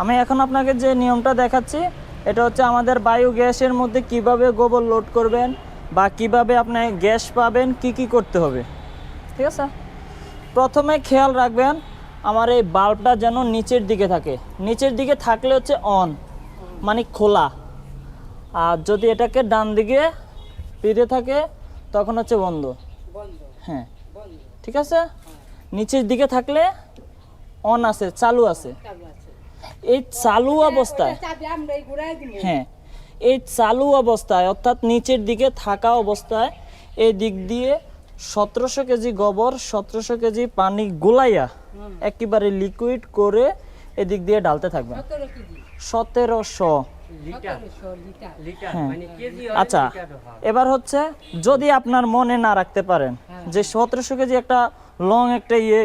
আমি এখন আপনাকে যে নিয়মটা দেখাচ্ছি, এটা হচ্ছে আমাদের বায়ু গ্যাসের মধ্যে কীভাবে গোবর লোড করবেন বা কীভাবে আপনি গ্যাস পাবেন, কি কি করতে হবে। ঠিক আছে? প্রথমে খেয়াল রাখবেন, আমার এই বাল্বটা যেন নিচের দিকে থাকে। নিচের দিকে থাকলে হচ্ছে অন মানে খোলা। আর যদি এটাকে ডান দিকে পিড়ে থাকে, তখন হচ্ছে বন্ধ। হ্যাঁ। ঠিক আছে? নিচের দিকে থাকলে অন আছে, চালু আছে। এই চালু অবস্থায়। হ্যাঁ এই চালু অবস্থায়, অর্থাৎ নিচের দিকে থাকা অবস্থায়, এই দিক দিয়ে সতেরোশো কেজি গোবর, সতেরোশো কেজি পানি গোলাইয়া একেবারে লিকুইড করে এদিক দিয়ে ঢালতে থাকবেন সতেরোশো। হ্যাঁ। আচ্ছা এবার হচ্ছে যদি আপনার মনে না রাখতে পারেন যে সতেরোশো কেজি একটা লং একটা ইয়ে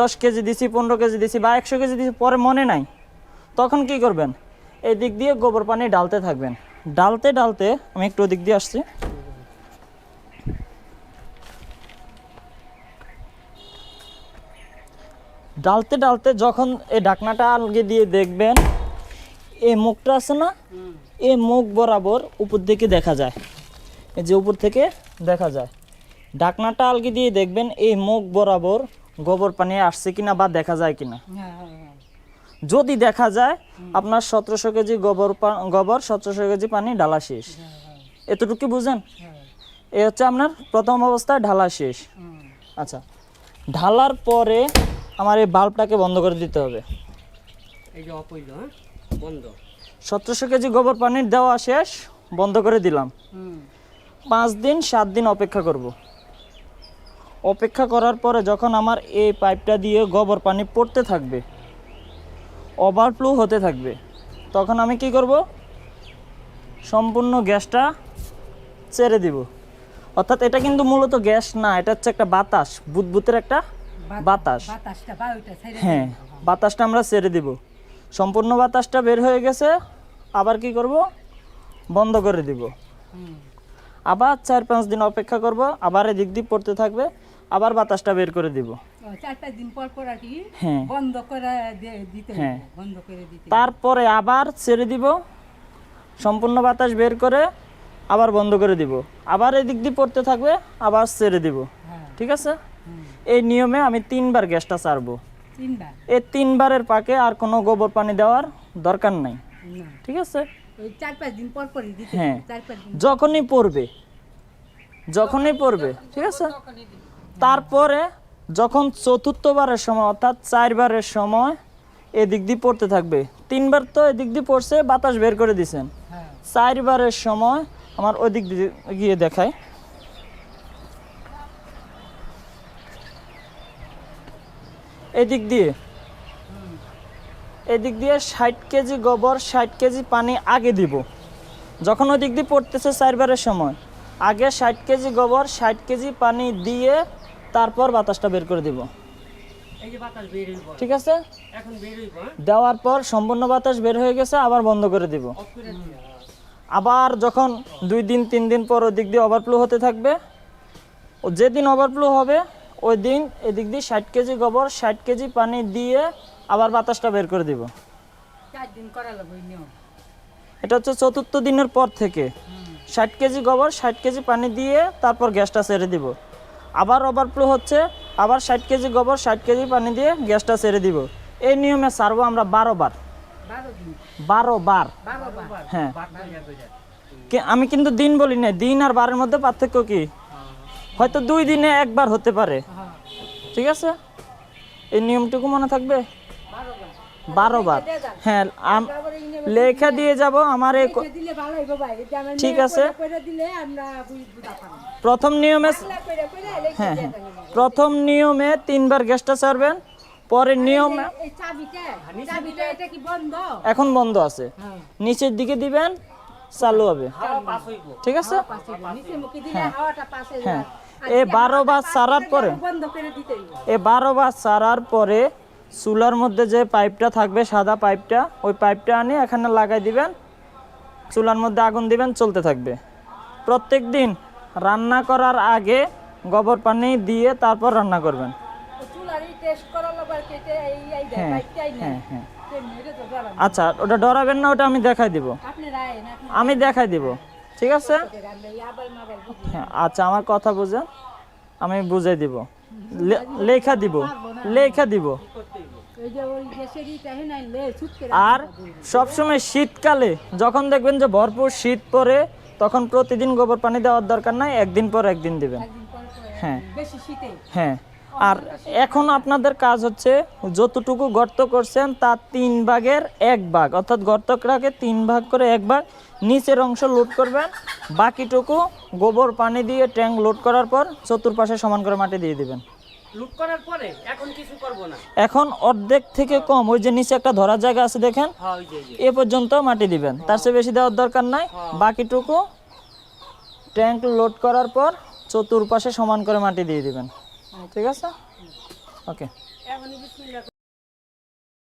দশ কেজি দিছি, পনেরো কেজি দিছি বা একশো কেজি দিছি, পরে মনে নাই? তখন কি করবেন? এই দিক দিয়ে গোবর পানি ডালতে থাকবেন। ডালতে ডালতে আমি একটু ওদিক দিয়ে আসছি। ডালতে ডালতে যখন এই ঢাকনাটা আলগে দিয়ে দেখবেন, এই মুখটা আছে না? এই মুখ বরাবর উপর দিকে দেখা যায়। এই যে উপর থেকে দেখা যায়। ঢাকনাটা আলগে দিয়ে দেখবেন এই মুখ বরাবর গোবর পানি আসছে কিনা বা দেখা যায় কিনা। যদি দেখা যায় আপনার সতেরোশো কেজি গোবর গোবর সতেরোশো কেজি পানি ঢালা শেষ। এতটুকু বুঝেন? এ হচ্ছে আপনার প্রথম অবস্থায় ঢালা শেষ। আচ্ছা ঢালার পরে আমার এই বাল্বটাকে বন্ধ করে দিতে হবে। হ্যাঁ? সতেরোশো কেজি গোবর পানির দেওয়া শেষ বন্ধ করে দিলাম। পাঁচ দিন সাত দিন অপেক্ষা করব। অপেক্ষা করার পরে যখন আমার এই পাইপটা দিয়ে গোবর পানি পড়তে থাকবে ওভারফ্লো হতে থাকবে। তখন আমি কি করব? সম্পূর্ণ গ্যাসটা ছেড়ে দিব। অর্থাৎ এটা কিন্তু মূলত গ্যাস না এটা হচ্ছে একটা বাতাস বুদবুতের একটা বাতাস হ্যাঁ বাতাসটা আমরা ছেড়ে দিব। সম্পূর্ণ বাতাসটা বের হয়ে গেছে আবার কি করব? বন্ধ করে দিব। আবার চার পাঁচ দিন অপেক্ষা করব আবার এদিক দিয়ে পড়তে থাকবে। আবার বাতাসটা বের করে দিব। দিন পর পর আর কি হ্যাঁ। বন্ধ করে দিতে হ্যাঁ। বন্ধ করে দিতে। তারপরে আবার ছেড়ে দিব সম্পূর্ণ বাতাস বের করে আবার বন্ধ করে দিব। আবার এদিক দিয়ে পড়তে থাকবে আবার ছেড়ে দিব। হ্যাঁ। ঠিক আছে? এই নিয়মে আমি তিনবার গ্যাসটা ছাড়বো এই তিনবারের পাকে আর কোনো গোবর পানি দেওয়ার দরকার নাই। ঠিক আছে? হ্যাঁ। যখনই পড়বে যখনই পড়বে ঠিক আছে? তারপরে যখন চতুর্থবারের সময় অর্থাৎ চারবারের সময় এদিক দিয়ে পড়তে থাকবে। তিনবার তো এদিক দিয়ে পড়ছে বাতাস বের করে দিছেন হ্যাঁ। চারবারের সময় আমার ওই দিক দিয়ে গিয়ে দেখায়। এদিক দিয়ে। এদিক দিয়ে ষাট কেজি গোবর ষাট কেজি পানি আগে দিব। যখন ওই দিক দিয়ে পড়তেছে চারবারের সময় আগে ষাট কেজি গোবর ষাট কেজি পানি দিয়ে তারপর বাতাসটা বের করে দিব। ঠিক আছে? হ্যাঁ? দেওয়ার পর সম্পূর্ণ বাতাস বের হয়ে গেছে আবার বন্ধ করে দিব। দিয়া আবার যখন দুই দিন তিন দিন পর ওই দিক দিয়ে ওভারফ্লো হতে থাকবে ও যেদিন ওভারফ্লো হবে ওই দিন এদিক দিয়ে ষাট কেজি গোবর ষাট কেজি পানি দিয়ে আবার বাতাসটা বের করে দিব। এটা হচ্ছে চতুর্থ দিনের পর থেকে। ষাট কেজি গোবর ষাট কেজি পানি দিয়ে তারপর গ্যাসটা ছেড়ে দিব। আবার ওভারফ্লো হচ্ছে আবার ষাট কেজি গোবর ষাট কেজি পানি দিয়ে গ্যাসটা ছেড়ে দিব। এই নিয়মে সারবো আমরা বারো বার। বারো বার হ্যাঁ। আমি কিন্তু দিন বলি না দিন আর বারের মধ্যে পার্থক্য কি? হয়তো দুই দিনে একবার হতে পারে। হ্যাঁ। ঠিক আছে? এই নিয়মটুকু মনে থাকবে? বারো বার। হ্যাঁ লেখা দিয়ে যাব আমার এই ঠিক আছে। প্রথম নিয়মে হ্যাঁ হ্যাঁ। প্রথম নিয়মে তিনবার গ্যাসটা ছাড়বেন পরের নিয়মে এই চাবিটা চাবিটা এটা কি বন্ধ? এখন বন্ধ আছে। হ্যাঁ। নিচের দিকে দিবেন চালু হবে। ঠিক আছে? পাশে নিচে মুখে দিলে হাওয়াটা পাশে হ্যাঁ এই যদি বারো বার ছাড়ার পরে এই বারো বার ছাড়ার পরে চুলার মধ্যে যে পাইপটা থাকবে সাদা পাইপটা ওই পাইপটা আনি এখানে লাগাই দিবেন। চুলার মধ্যে আগুন দিবেন চলতে থাকবে। প্রত্যেক দিন রান্না করার আগে গোবর পানি দিয়ে তারপর রান্না করবেন। হ্যাঁ হ্যাঁ হ্যাঁ। আচ্ছা ওটা ডরাবেন না ওটা আমি দেখাই দিব। আমি দেখাই দিব। ঠিক আছে? বুঝি আচ্ছা আমার কথা বুঝেন। আমি বুঝাই দিব। লেখা দিব লেখা দিব। আর সবসময় শীতকালে যখন দেখবেন যে ভরপুর শীত পরে তখন প্রতিদিন গোবর পানি দেওয়ার দরকার নাই একদিন পর একদিন দিবেন। হ্যাঁ। হ্যাঁ। আর এখন আপনাদের কাজ হচ্ছে যতটুকু গর্ত করছেন তার তিন ভাগের এক ভাগ। অর্থাৎ গর্তটাকে তিন ভাগ করে এক ভাগ নিচের অংশ লোড করবেন। বাকিটুকু গোবর পানি দিয়ে ট্যাঙ্ক লোড করার পর চতুর্পাশে সমান করে মাটি দিয়ে দিবেন। করার পরে এখন কিছু করব না। এখন অর্ধেক থেকে কম ওই যে নিচে একটা ধরার জায়গা আছে দেখেন হ্যাঁ। এ পর্যন্ত মাটি দিবেন। তার চেয়ে বেশি দেওয়ার দরকার নাই। বাকিটুকু ট্যাঙ্ক লোড করার পর চতুর্পাশে সমান করে মাটি দিয়ে দিবেন। ঠিক আছে ওকে